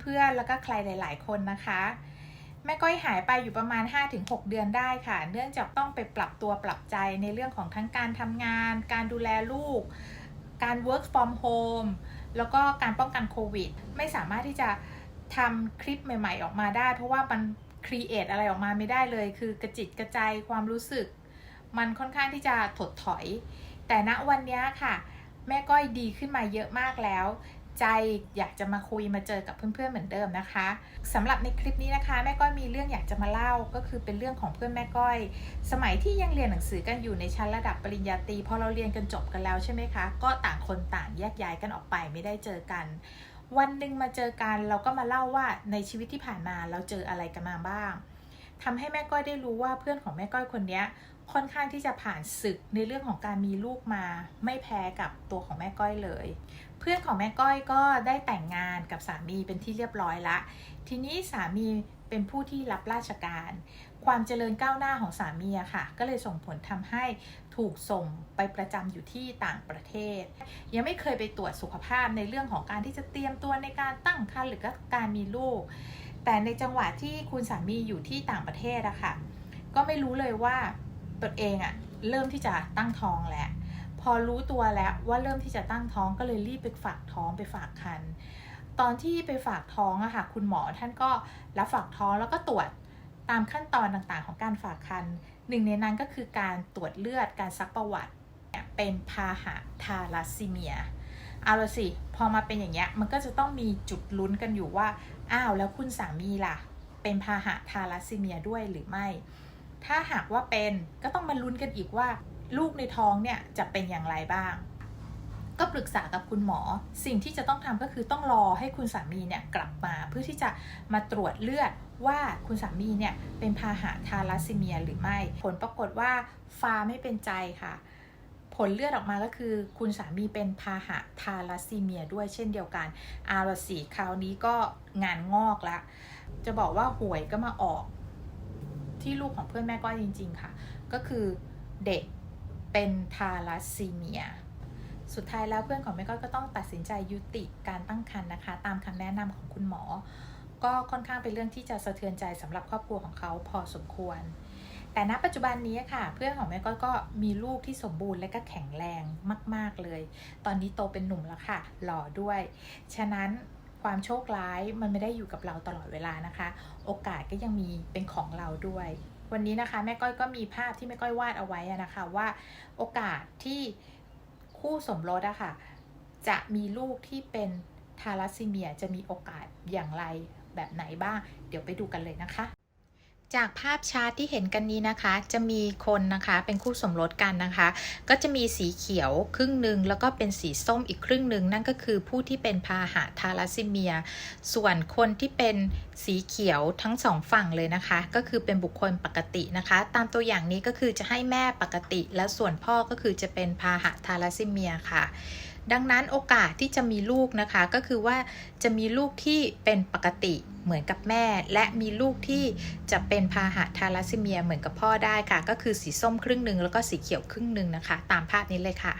เพื่อนๆ แล้วก็ใครหลาย ๆ คนนะคะ แม่ก้อยหายไปอยู่ประมาณ 5-6 เดือนได้ค่ะ เนื่องจากต้องไปปรับตัวปรับใจในเรื่องของทั้งการทำงาน การดูแลลูก การ work from home แล้วก็การป้องกันโควิด ไม่สามารถที่จะทำคลิปใหม่ ๆ ออกมาได้ เพราะว่ามันครีเอทอะไรออกมาไม่ได้เลย คือกระจิตกระจายความรู้สึก มันค่อนข้างที่จะถดถอย แต่ณวันนี้ค่ะ แม่ก้อยดีขึ้นมาเยอะมากแล้ว ใจอยากจะมาคุยมาเจอกับเพื่อนๆเหมือนเดิมนะคะสำหรับในคลิปนี้นะคะ แม่ก้อยมีเรื่องอยากจะมาเล่าก็คือเป็นเรื่องของเพื่อนแม่ก้อย สมัยที่ยังเรียนหนังสือกันอยู่ในชั้นระดับปริญญาตรีพอเราเรียนกันจบกันแล้วใช่ไหมคะ ก็ต่างคนต่างแยกย้ายกันออกไปไม่ได้เจอกัน วันหนึ่งมาเจอกันเราก็มาเล่าว่าในชีวิตที่ผ่านมาเราเจออะไรกันมาบ้างทำให้แม่ก้อยได้รู้ว่าเพื่อนของแม่ก้อยคนนี้ ค่อนข้างที่จะผ่านศึกในเรื่องของการมีลูกมาไม่แพ้กับตัวของแม่ก้อยเลย เพื่อนของแม่ก้อยก็ได้แต่งงานกับสามีเป็นที่เรียบร้อยละ ทีนี้สามีเป็นผู้ที่รับราชการ ความเจริญก้าวหน้าของสามีอะค่ะ ก็เลยส่งผลทำให้ถูกส่งไปประจำอยู่ที่ต่างประเทศ ยังไม่เคยไปตรวจสุขภาพในเรื่องของการที่จะเตรียมตัวในการตั้งครรภ์หรือก็การมีลูก แต่ในจังหวะที่คุณสามีอยู่ที่ต่างประเทศอะค่ะ ก็ไม่รู้เลยว่า ตนเองอะเริ่มที่จะตั้งท้องแล้วพอรู้ตัวแล้วว่าเริ่มที่จะตั้งท้องก็เลยรีบไปฝากท้องไปฝากคันตอนที่ไปฝากท้องอะค่ะคุณหมอท่านก็รับฝากท้องแล้วก็ตรวจตามขั้นตอนต่างๆ ของการฝากคันหนึ่งในนั้นก็คือการตรวจเลือดการซักประวัติเนี่ยเป็นพาหะทาลัสซีเมียเอาละสิพอมาเป็นอย่างเงี้ยมันก็จะต้องมีจุดลุ้นกันอยู่ว่าอ้าวแล้วคุณสามีล่ะ เป็นพาหะทาลัสซีเมียด้วยหรือไม่ ถ้าหากว่าเป็นก็ต้องมาลุ้นกันอีกว่า ลูกในท้องเนี่ยจะเป็นอย่างไรบ้าง ก็ปรึกษากับคุณหมอ สิ่งที่จะต้องทำก็คือต้องรอให้คุณสามีเนี่ยกลับมาเพื่อที่จะมาตรวจเลือดว่าคุณสามีเนี่ยเป็นพาหะทาลัสซีเมียหรือไม่ ผลปรากฏว่าฟ้าไม่เป็นใจค่ะผลเลือดออกมาก็คือ คุณสามีเป็นพาหะทาลัสซีเมียด้วยเช่นเดียวกัน อาราสีคราวนี้ก็งานงอกละ จะบอกว่าหวยก็มาออก ที่ลูกของเพื่อนแม่ก้อยจริง ๆ ค่ะ ก็คือเด็กเป็นทาลัสซีเมีย สุดท้ายแล้วเพื่อนของแม่ก้อยก็ต้องตัดสินใจยุติการตั้งครรภ์นะคะ ตามคำแนะนำของคุณหมอ ก็ค่อนข้างเป็นเรื่องที่จะสะเทือนใจสำหรับครอบครัวของเขาพอสมควร แต่ณปัจจุบันนี้ค่ะ เพื่อนของแม่ก้อยก็มีลูกที่สมบูรณ์และก็แข็งแรงมาก ๆเลย ตอนนี้โตเป็นหนุ่มแล้วค่ะหล่อด้วย ฉะนั้น ความโชคร้ายมันไม่ได้อยู่กับเราตลอดเวลานะคะ โอกาสก็ยังมีเป็นของเราด้วย วันนี้นะคะแม่ก้อยก็มีภาพที่แม่ก้อยวาดเอาไว้นะคะว่าโอกาสที่คู่สมรสอะค่ะจะมีลูกที่เป็นทาลัสซีเมียจะมีโอกาสอย่างไรแบบไหนบ้าง เดี๋ยวไปดูกันเลยนะคะ จากภาพชาร์ตที่เห็นกันนี้นะคะ จะมีคนนะคะเป็นคู่สมรสกันนะคะ ก็จะมีสีเขียวครึ่งหนึ่งแล้วก็เป็นสีส้มอีกครึ่งหนึ่งนั่นก็คือผู้ที่เป็นพาหะทาลัสซีเมีย ส่วนคนที่เป็นสีเขียวทั้งสองฝั่งเลยนะคะ ก็คือเป็นบุคคลปกตินะคะ ตามตัวอย่างนี้ก็คือจะให้แม่ปกติ และส่วนพ่อก็คือจะเป็นพาหะทาลัสซีเมียค่ะ ดังนั้นโอกาสที่จะมีลูกนะคะก็คือว่าจะมีลูกที่เป็นปกติเหมือนกับแม่ และมีลูกที่จะเป็นพาหะทาลัสซีเมียเหมือนกับพ่อได้ค่ะ ก็คือสีส้มครึ่งหนึ่งแล้วก็สีเขียวครึ่งหนึ่งนะคะ ตามภาพนี้เลยค่ะ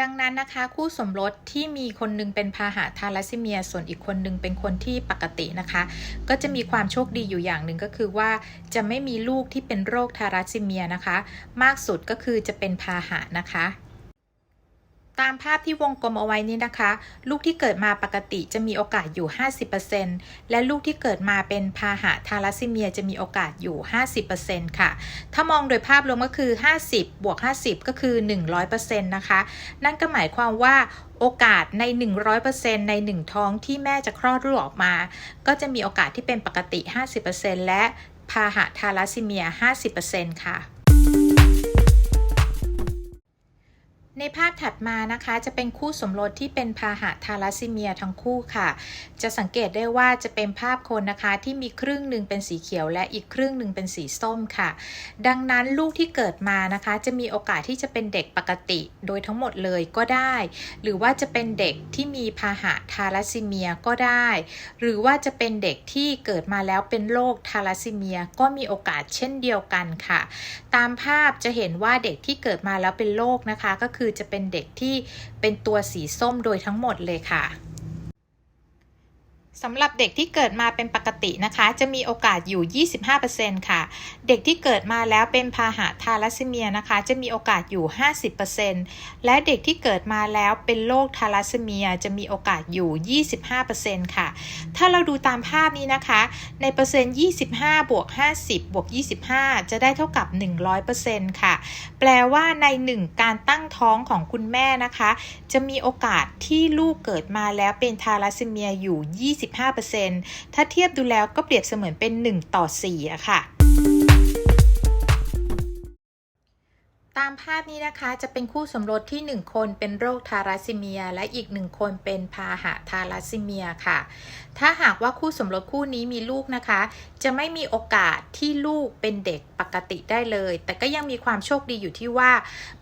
ดังนั้นนะคะ คู่สมรสที่มีคนหนึงเป็นพาหะทาลัสซีเมีย ส่วนอีกคนหนึงเป็นคนที่ปกตินะคะ ก็จะมีความโชคดีอยู่อย่างหนึ่งก็คือว่าจะไม่มีลูกที่เป็นโรคทาลัสซีเมียนะคะ มากสุดก็คือจะเป็นพาหะนะคะ ตามภาพที่วงกลมเอาไว้นี้นะคะ ลูกที่เกิดมาปกติจะมีโอกาสอยู่ 50%และลูกที่เกิดมาเป็นพาหะทาลัสซีเมียจะมีโอกาสอยู่ 50%ค่ะ ถ้ามองโดยภาพรวมก็คือ 50 บวก 50 ก็คือ 100%นะคะ นั่นก็หมายความว่าโอกาสใน 100%ใน 1 ท้องที่แม่จะคลอดลูกออกมา ก็จะมีโอกาสที่เป็นปกติ 50%และพาหะทาลัสซีเมีย 50%ค่ะ ในภาพถัดมานะคะจะเป็นคู่สมรสที่เป็นพาหะทาลัสซีเมียทั้งคู่ค่ะ จะสังเกตได้ว่าจะเป็นภาพคนนะคะที่มีครึ่งหนึ่งเป็นสีเขียวและอีกครึ่งหนึ่งเป็นสีส้มค่ะ ดังนั้นลูกที่เกิดมานะคะ จะมีโอกาสที่จะเป็นเด็กปกติโดยทั้งหมดเลยก็ได้ หรือว่าจะเป็นเด็กที่มีพาหะทาลัสซีเมียก็ได้ หรือว่าจะเป็นเด็กที่เกิดมาแล้วเป็นโรคทาลัสซีเมียก็มีโอกาสเช่นเดียวกันค่ะ ตามภาพจะเห็นว่าเด็กที่เกิดมาแล้วเป็นโรคนะคะก็คือือจะเป็นเด็กที่เป็นตัวสีส้มโดยทั้งหมดเลยค่ะ สำหรับเด็กที่เกิดมาเป็นปกตินะคะ จะมีโอกาสอยู่ 25%ค่ะ เด็กที่เกิดมาแล้วเป็นพาหะทาลัสซีเมียนะคะ จะมีโอกาสอยู่ 50%และเด็กที่เกิดมาแล้วเป็นโรคทาลัสซีเมียจะมีโอกาสอยู่ 25%ค่ะ ถ้าเราดูตามภาพนี้นะคะ ในเปอร์เซ็นต์ 25 บวก 50 บวก 25 จะได้เท่ากับ 100%ค่ะ แปลว่าใน 1 การตั้งท้องของคุณแม่นะคะ จะมีโอกาสที่ลูกเกิดมาแล้วเป็นทาลัสซีเมียอยู่5%ถ้าเทียบดูแล้วก็เปรียบเสมือนเป็น 1 ต่อ4อะค่ะ ตามภาพนี้นะคะจะเป็นคู่สมรสที่ 1 คนเป็นโรคทาราซิเมีย และอีก1คนเป็นพาหะทาราซิเมียค่ะ ถ้าหากว่าคู่สมรสคู่นี้มีลูกนะคะ จะไม่มีโอกาสที่ลูกเป็นเด็กปกติได้เลย แต่ก็ยังมีความโชคดีอยู่ที่ว่า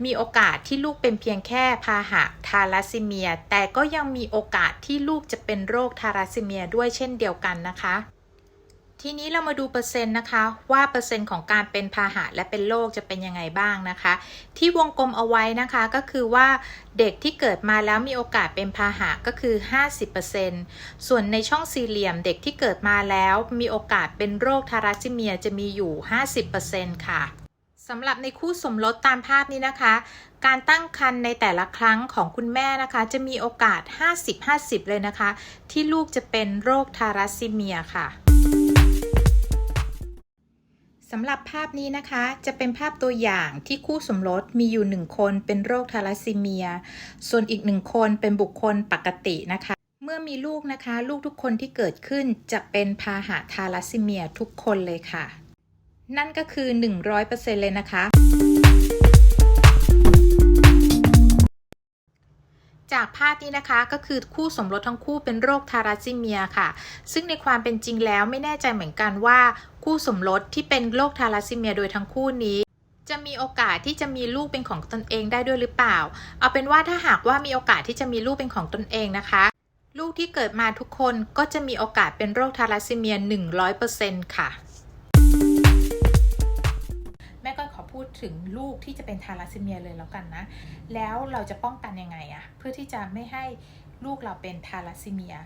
มีโอกาสที่ลูกเป็นเพียงแค่พาหะทาราซิเมีย แต่ก็ยังมีโอกาสที่ลูกจะเป็นโรคทาราซิเมียด้วยเช่นเดียวกันนะคะ ทีนี้เรามาดูเปอร์เซ็นต์นะคะ ว่าเปอร์เซ็นต์ของการเป็นพาหะและเป็นโรคจะเป็นยังไงบ้างนะคะ ที่วงกลมเอาไว้นะคะก็คือว่าเด็กที่เกิดมาแล้วมีโอกาสเป็นพาหะก็คือ 50%ส่วนในช่องสี่เหลี่ยมเด็กที่เกิดมาแล้วมีโอกาสเป็นโรคทาราซิเมียจะมีอยู่ 50%ค่ะสำหรับในคู่สมรสตามภาพนี้นะคะ การตั้งครรภ์ในแต่ละครั้งของคุณแม่นะคะ จะมีโอกาส 50-50 เลยนะคะ ที่ลูกจะเป็นโรคทาราซิเมียค่ะ สำหรับภาพนี้นะคะจะเป็นภาพตัวอย่างที่คู่สมรสมีอยู่หนึ่งคนเป็นโรคทาลัสซีเมีย ส่วนอีกหนึ่งคนเป็นบุคคลปกตินะคะ เมื่อมีลูกนะคะ ลูกทุกคนที่เกิดขึ้นจะเป็นพาหะทาลัสซีเมียทุกคนเลยค่ะ นั่นก็คือ 100%เลยนะคะ จากภาพนี้นะคะก็คือคู่สมรสทั้งคู่เป็นโรคทาราซิเมียค่ะ ซึ่งในความเป็นจริงแล้วไม่แน่ใจเหมือนกันว่าคู่สมรสที่เป็นโรคทาราซิเมียโดยทั้งคู่นี้จะมีโอกาสที่จะมีลูกเป็นของตนเองได้ด้วยหรือเปล่า เอาเป็นว่าถ้าหากว่ามีโอกาสที่จะมีลูกเป็นของตนเองนะคะ ลูกที่เกิดมาทุกคนก็จะมีโอกาสเป็นโรคทาราซิเมีย 100%ค่ะ ถึงลูกที่จะเป็นทาราซิเมียเลยแล้วกันนะ แล้วเราจะป้องกันยังไงอะเพื่อที่จะไม่ให้ลูกเราเป็นทาราซิเมีย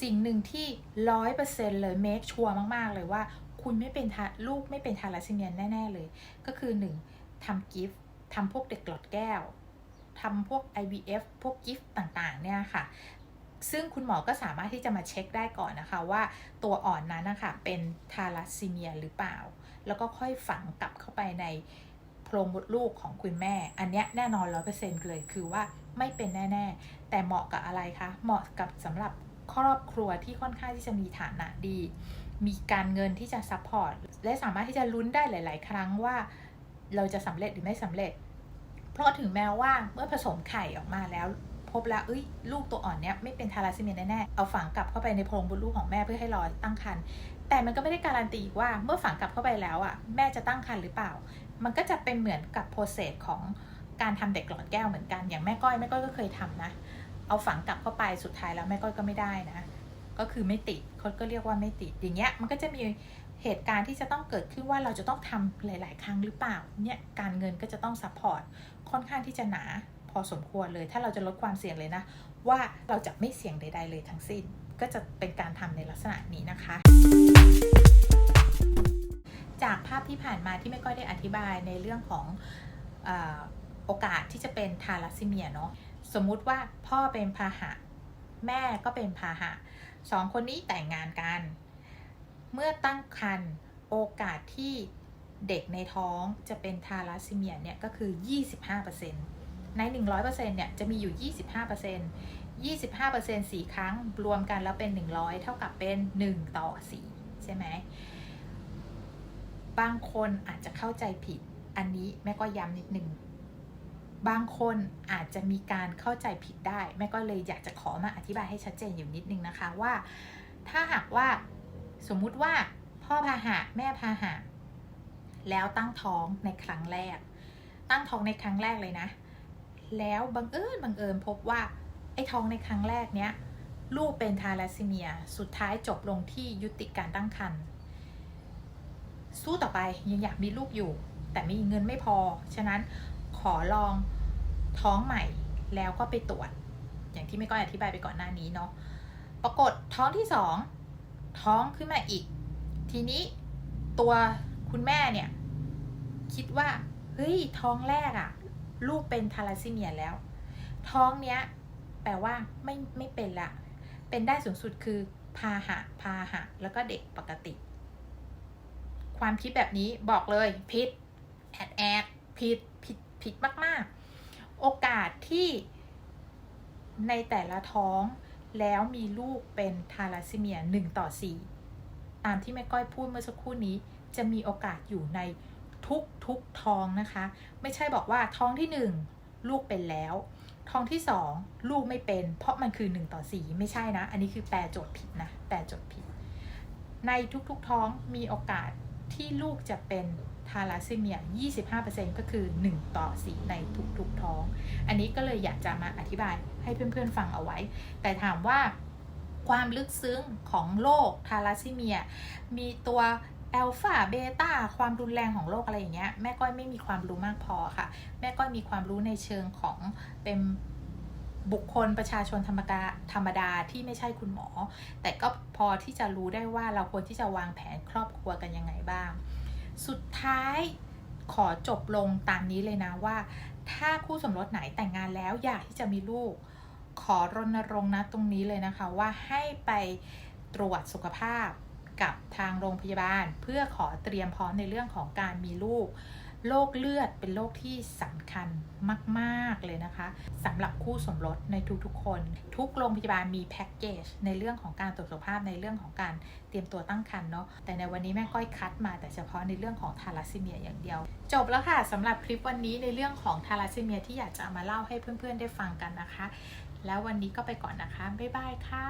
สิ่งหนึ่งที่ร้อยเปอร์เซ็นต์เลยเมคชัวร์มาก ๆ เลยว่าคุณไม่เป็นทาลูกไม่เป็นทาราซิเมียแน่ ๆ เลย ก็คือหนึ่งทำกิฟต์ทำพวกเด็กหลอดแก้วทำพวก IVF พวกกิฟต์ต่างๆ เนี่ยค่ะ ซึ่งคุณหมอก็สามารถที่จะมาเช็คได้ก่อนนะคะว่าตัวอ่อนนั้นนะคะเป็นทาราซีเมียหรือเปล่า แล้วก็ค่อยฝังกลับเข้าไปใน รงมดลูกของคุณแม่ อันเนี้ยแน่นอนร้อยเปอร์เซ็นต์เลยคือว่าไม่เป็นแน่ ๆ แต่เหมาะกับอะไรคะ เหมาะกับสำหรับครอบครัวที่ค่อนข้างที่จะมีฐานะดี มีการเงินที่จะซัพพอร์ตและสามารถที่จะลุ้นได้หลาย ๆ ครั้งว่าเราจะสำเร็จหรือไม่สำเร็จ เพราะถึงแม้ว่าเมื่อผสมไข่ออกมาแล้วพบแล้วเอ้ยลูกตัวอ่อนเนี้ยไม่เป็นทาราซิเมียแน่ๆ เอาฝังกลับเข้าไปในโพรงมดลูกของแม่เพื่อให้รอตั้งครรภ์แต่มันก็ไม่ได้การันตีว่าเมื่อฝังกลับเข้าไปแล้วอะแม่จะตั้งครรภ์หรือเปล่า มันก็จะเป็นเหมือนกับโปรเซสของการทำเด็กหลอดแก้วเหมือนกัน อย่างแม่ก้อยแม่ก้อยก็เคยทำนะ เอาฝังกลับเข้าไปสุดท้ายแล้วแม่ก้อยก็ไม่ได้นะ ก็คือไม่ติดเขาก็เรียกว่าไม่ติด อย่างเงี้ยมันก็จะมีเหตุการณ์ที่จะต้องเกิดขึ้นว่าเราจะต้องทำหลาย ๆ ครั้งหรือเปล่า เนี่ยการเงินก็จะต้องซัพพอร์ตค่อนข้างที่จะหนาพอสมควรเลย ถ้าเราจะลดความเสี่ยงเลยนะ ว่าเราจะไม่เสี่ยงใด ๆ เลยทั้งสิ้น ก็จะเป็นการทำในลักษณะนี้นะคะ จากภาพที่ผ่านมาที่ไม่ก้อยได้อธิบายในเรื่องของอโอกาสที่จะเป็นทาลัสซีเมียเนาะสมมุติว่าพ่อเป็นพาหะ แม่ก็เป็นพาหะสองคนนี้แต่งงานกัน เมื่อตั้งครรภ์โอกาสที่เด็กในท้องจะเป็นทาลัสซีเมียเนี่ยก็คือ 25%ใน 100%เนี่ยจะมีอยู่ 25% 25% 4ครั้งรวมกันแล้วเป็น 100 เท่ากับเป็น 1 ต่อ 4 ใช่ไหม บางคนอาจจะเข้าใจผิด อันนี้แม่ก็ย้ำนิดนึง บางคนอาจจะมีการเข้าใจผิดได้ แม่ก็เลยอยากจะขอมาอธิบายให้ชัดเจนอยู่นิดนึงนะคะว่า ถ้าหากว่าสมมุติว่าพ่อพาหะแม่พาหะแล้วตั้งท้องในครั้งแรก ตั้งท้องในครั้งแรกเลยนะ แล้วบังเอิญบังเอิญพบว่าไอ้ท้องในครั้งแรกเนี้ยลูกเป็นทาลัสซีเมีย สุดท้ายจบลงที่ยุติการตั้งครรภ์ สู้ต่อไปยังอยากมีลูกอยู่ แต่มีเงินไม่พอ ฉะนั้นขอลองท้องใหม่แล้วก็ไปตรวจ อย่างที่ไม่ก้อยอธิบายไปก่อนหน้านี้เนาะปรากฏท้องที่สองท้องขึ้นมาอีก ทีนี้ตัวคุณแม่เนี่ย คิดว่า เฮ้ย ท้องแรกอะลูกเป็นทาราซีเมียแล้ว ท้องเนี้ย แปลว่าไม่ไม่เป็นละ เป็นได้สูงสุดคือพาหะพาหะ แล้วก็เด็กปกติ ความคิดแบบนี้บอกเลยผิดแอดแอดผิดผิดผิดมาก ๆ โอกาสที่ในแต่ละท้องแล้วมีลูกเป็นทาราซีเมีย 1 ต่อ 4 ตามที่แม่ก้อยพูดเมื่อสักครู่นี้จะมีโอกาสอยู่ในทุกทุกท้องนะคะ ไม่ใช่บอกว่าท้องที่ 1 ลูกเป็นแล้ว ท้องที่ 2 ลูกไม่เป็น เพราะมันคือ 1 ต่อ 4 ไม่ใช่นะ อันนี้คือแปลโจทย์ผิดนะแปลโจทย์ผิด ในทุกๆท้องมีโอกาส ที่ลูกจะเป็นทาราซีเมีย 25%ก็คือ 1 ต่อ 4 ในทุกๆท้อง อันนี้ก็เลยอยากจะมาอธิบายให้เพื่อนๆฟังเอาไว้ แต่ถามว่าความลึกซึ้งของโรคทาราซีเมีย มีตัวแอลฟาเบต้าความรุนแรงของโรคอะไรอย่างเงี้ยแม่ก้อยไม่มีความรู้มากพอค่ะ แม่ก้อยมีความรู้ในเชิงของเป็น บุคคลประชาชนธรรมดาธรรมดาที่ไม่ใช่คุณหมอ แต่ก็พอที่จะรู้ได้ว่าเราควรที่จะวางแผนครอบครัวกันยังไงบ้าง สุดท้ายขอจบลงตามนี้เลยนะว่า ถ้าคู่สมรสไหนแต่งงานแล้วอยากที่จะมีลูก ขอรณรงค์นะตรงนี้เลยนะคะว่าให้ไปตรวจสุขภาพกับทางโรงพยาบาล เพื่อขอเตรียมพร้อมในเรื่องของการมีลูก โรคเลือดเป็นโรคที่สำคัญมาก ๆ เลยนะคะสำหรับคู่สมรสในทุก ๆ คน ทุกโรงพยาบาลมีแพ็กเกจในเรื่องของการตรวจสุขภาพในเรื่องของการเตรียมตัวตั้งครรภ์เนาะแต่ในวันนี้แม่ก้อยคัดมาแต่เฉพาะในเรื่องของทาราซีเมียอย่างเดียว จบแล้วค่ะสำหรับคลิปวันนี้ในเรื่องของทาราซีเมียที่อยากจะามาเล่าให้เพื่อนๆได้ฟังกันนะคะ แล้ววันนี้ก็ไปก่อนนะคะบ๊ายบายค่ะ